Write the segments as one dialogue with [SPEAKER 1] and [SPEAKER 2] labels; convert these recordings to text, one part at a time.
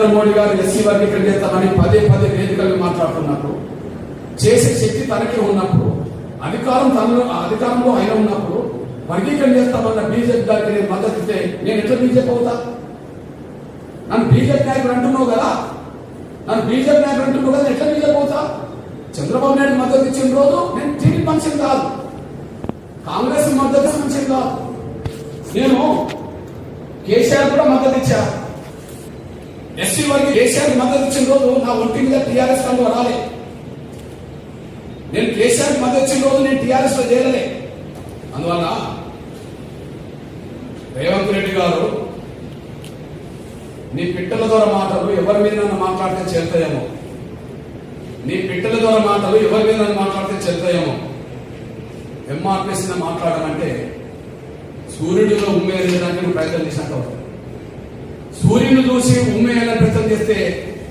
[SPEAKER 1] నరేంద్ర మోడీ గారు ఎస్సీ వర్గీకరణ చేస్తామని పదే పదే వేదికలు మాట్లాడుతున్నప్పుడు చేసే శక్తి తనకే ఉన్నప్పుడు అధికారం తనలో అధికారంలో ఆయన ఉన్నప్పుడు వర్గీకరణ చేస్తామన్న బీజేపీ గారికి నేను మద్దతు ఇస్తే నేను ఎట్లా బీజేపీ అవుతా? నన్ను బీజేపీ నాయకుడు అంటున్నావు కదా? నన్ను బీజేపీ నాయకుడు అంటున్నావు కదా? ఎట్లా బీజేపీ అవుతా? చంద్రబాబు నాయుడు మద్దతు ఇచ్చిన రోజు నేను టీడీపీ మనిషిని కాదు. కాంగ్రెస్ మద్దతు మనిషిని కాదు. నేను కేసీఆర్ కూడా మద్దతు ఇచ్చా. ఎస్సీ వారికి కేసీఆర్ మద్దతు ఇచ్చిన రోజు నా ఒంటి మీద టీఆర్ఎస్ కళ్ళు రాలే. నేను కేసీఆర్ మద్దతు ఇచ్చిన రోజు నేను టీఆర్ఎస్లో చేరలే. అందువల్ల రేవంత్ రెడ్డి గారు నీ పిట్టల ద్వారా మాటలు ఎవరి మీద మాట్లాడితే చేరుతాయేమో? నీ పిట్టల ద్వారా మాటలు ఎవరి మీద మాట్లాడితే చేరుతాయేమో? ఎంఆర్పిఎస్ మాట్లాడమంటే సూర్యుడిలో ఉమ్మేయడానికి ప్రయత్నం చేసినట్టు అవుతుంది. సూర్యుని చూసి ఉమ్మేయాలని ప్రయత్నం చేస్తే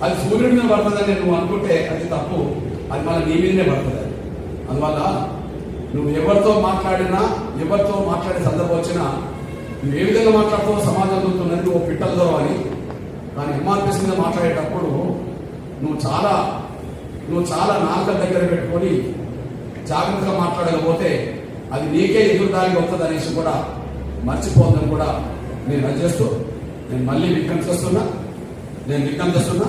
[SPEAKER 1] అది సూర్యుడి మీద పడుతుందని నువ్వు అనుకుంటే అది తప్పు అది మళ్ళీ నీ మీదనే పడుతుంది అందువల్ల నువ్వు ఎవరితో మాట్లాడినా ఎవరితో మాట్లాడే సందర్భం వచ్చినా నువ్వు ఏ విధంగా మాట్లాడుతావు సమాజం చూస్తున్నది నువ్వు పిట్టలతో అని కానీ ఎంఆర్పిఎస్ మీద మాట్లాడేటప్పుడు నువ్వు చాలా నువ్వు చాలా నాలుకల దగ్గర పెట్టుకొని జాగ్రత్తగా మాట్లాడకపోతే అది నీకే ఎదురుదారికి వస్తుంది అనేసి కూడా మర్చిపోద్దని కూడా నేను రచిస్తూ నేను మళ్ళీ విజ్ఞప్తిస్తున్నా నేను విజ్ఞప్తిస్తున్నా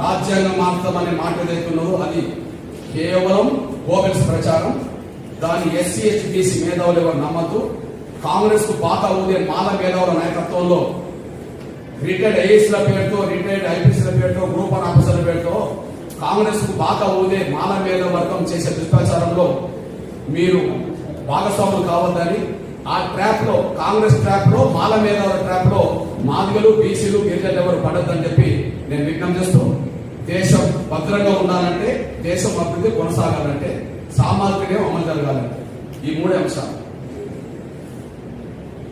[SPEAKER 1] రాజ్యాంగ మార్తం అనే మాట ఏదైతున్నదో అది కేవలం గోబెల్స్ ప్రచారం. దాని ఎస్సీ హెచ్బిసి మేధావులు ఎవరు నమ్మద్దు. కాంగ్రెస్కు పాత ఊదే మాల మేధావుల నాయకత్వంలో రిటైర్డ్ ఐఏఎస్ల పేరుతో రిటైర్డ్ ఐపీఎస్ల పేరుతో గ్రూప్ వన్ ఆఫీసర్ల పేరుతో కాంగ్రెస్కు బాక ఊదే మాల మేధ వర్గం చేసే దుష్ప్రచారంలో మీరు భాగస్వాములు కావద్దని ఆ ట్రాప్లో కాంగ్రెస్ ట్రాప్లో మాల మేధావుల ట్రాప్లో మాదిగలు బీసీలు గిరిజనులు ఎవరు పడద్దని చెప్పి నేను విజ్ఞప్తి చేస్తూ దేశం భద్రంగా ఉండాలంటే దేశం అభివృద్ధి కొనసాగాలంటే సామాజికమే అమలు జరగాలంటే ఈ మూడే అంశాలు.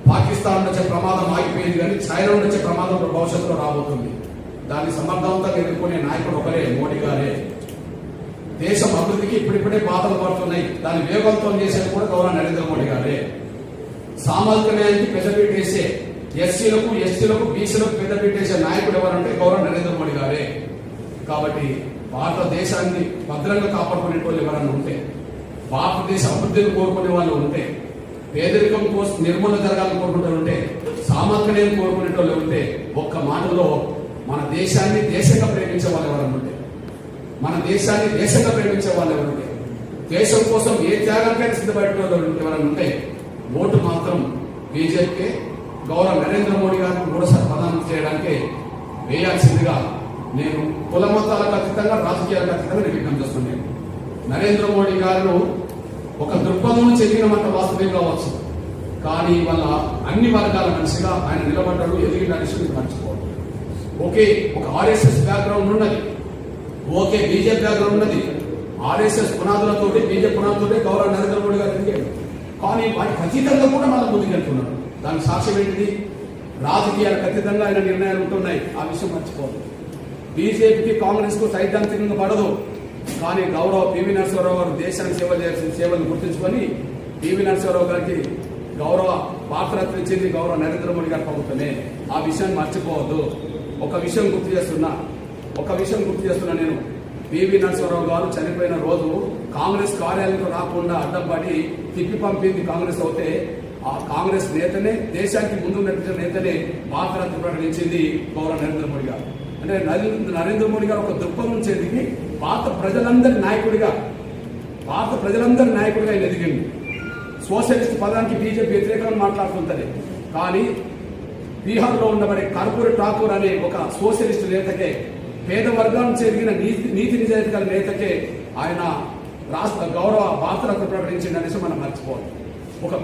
[SPEAKER 1] పాకిస్తాన్ వచ్చే ప్రమాదం ఆగిపోయింది కానీ చైనా నుంచి వచ్చే ప్రమాదం భవిష్యత్తులో రాబోతుంది. దాన్ని సమర్థవంతంగా ఎదుర్కొనే నాయకుడు ఒకరే మోడీ గారే. దేశం అభివృద్ధికి ఇప్పుడిప్పుడే బాధలు పడుతున్నాయి. దాన్ని వేగవంతం చేసేది కూడా గౌరవ నరేంద్ర మోడీ గారే. సామాజిక న్యాయానికి పెద్దపీట వేసే ఎస్సీలకు ఎస్టీలకు బీసీలకు పెద్దపీట వేసే నాయకుడు ఎవరంటే గౌరవ నరేంద్ర మోడీ గారే. కాబట్టి భారతదేశాన్ని భద్రంగా కాపాడుకునే వాళ్ళు ఎవరన్నా ఉంటే భారతదేశ అభివృద్ధిని కోరుకునే వాళ్ళు ఉంటే పేదరికం కోసం నిర్మూలన జరగాలని కోరుకుంటూ ఉంటే సామర్థ్యం కోరుకునే వాళ్ళు ఉంటే ఒక్క మాటలో మన దేశాన్ని దేశంగా ప్రేమించే వాళ్ళు ఎవరన్నా ఉంటే మన దేశాన్ని దేశంగా ప్రేమించే వాళ్ళు ఎవరుంటే దేశం కోసం ఏ త్యాగానికైనా సిద్ధపడే వాళ్ళు ఎవరైనా ఉంటే ఓటు మాత్రం బీజేపీకే. గౌరవ నరేంద్ర మోడీ గారికి మూడోసారి ప్రదానం చేయడానికి వేయాల్సిందిగా నేను కుల మతాలకు అతీతంగా రాజకీయాలకు అతీతంగా నేను విజ్ఞప్తి చేస్తున్నాను. నరేంద్ర మోడీ గారు ఒక దృక్పథం చెందినమంత వాస్తవం కావచ్చు. కానీ వాళ్ళ అన్ని వర్గాల మనిషిగా ఆయన నిలబడ్డాడు ఎదిగిన మనిషి మర్చిపోవడం ఓకే ఒక ఆర్ఎస్ఎస్ బ్యాక్గ్రౌండ్ ఉన్నది. ఓకే బీజేపీ బ్యాక్గ్రౌండ్ ఉన్నది. ఆర్ఎస్ఎస్ పునాదులతో బీజేపీ పునాదులతో గౌరవ నరేంద్ర మోడీ గారు ఎదిగాడు. కానీ వాటికి ఖచ్చితంగా కూడా మనం ముందుకెళ్తున్నాం. దానికి సాక్ష్యం ఏంటిది? రాజకీయాలు ఖచ్చితంగా ఆయన నిర్ణయాలు ఉంటున్నాయి. ఆ విషయం మర్చిపోదు బీజేపీకి కాంగ్రెస్కు సైద్ధాంతికంగా పడదు. కానీ గౌరవ పివి నరసింహరావు గారు దేశానికి సేవ చేయాల్సిన సేవలను గుర్తుంచుకొని పివి నరసింహరావు గారికి గౌరవ పాత్రత్వం ఇచ్చింది గౌరవ నరేంద్ర మోడీ గారి ప్రభుత్వమే. ఆ విషయాన్ని మర్చిపోవద్దు. ఒక విషయం గుర్తు చేస్తున్నా. ఒక విషయం గుర్తు చేస్తున్నా నేను. పివి నరసింహరావు గారు చనిపోయిన రోజు కాంగ్రెస్ కార్యాలయంలో రాకుండా అడ్డం పడి తిప్పి పంపింది కాంగ్రెస్ అవుతే ఆ కాంగ్రెస్ నేతనే దేశానికి ముందు నడిపించిన నేతనే భారతరత్న ప్రకటించింది గౌరవ నరేంద్ర మోడీ గారు. అంటే నరేంద్ర నరేంద్ర మోడీ గారు ఒక దృక్పథం ఎదిగి పాత ప్రజలందరి నాయకుడిగా పాత ప్రజలందరి నాయకుడిగా ఆయన ఎదిగింది సోషలిస్ట్ పదానికి బీజేపీ వ్యతిరేకంగా మాట్లాడుతుంటది. కానీ బీహార్లో ఉండబడే కర్పూరి ఠాకూర్ అనే ఒక సోషలిస్ట్ నేతకే పేద వర్గానికి చెందిన నీతి నీతి నిజాయితీ గల నేతకే ఆయన రాష్ట్ర గౌరవ పాత్రకు ప్రకటించింది అనేసి మనం మర్చిపోవాలి ఒక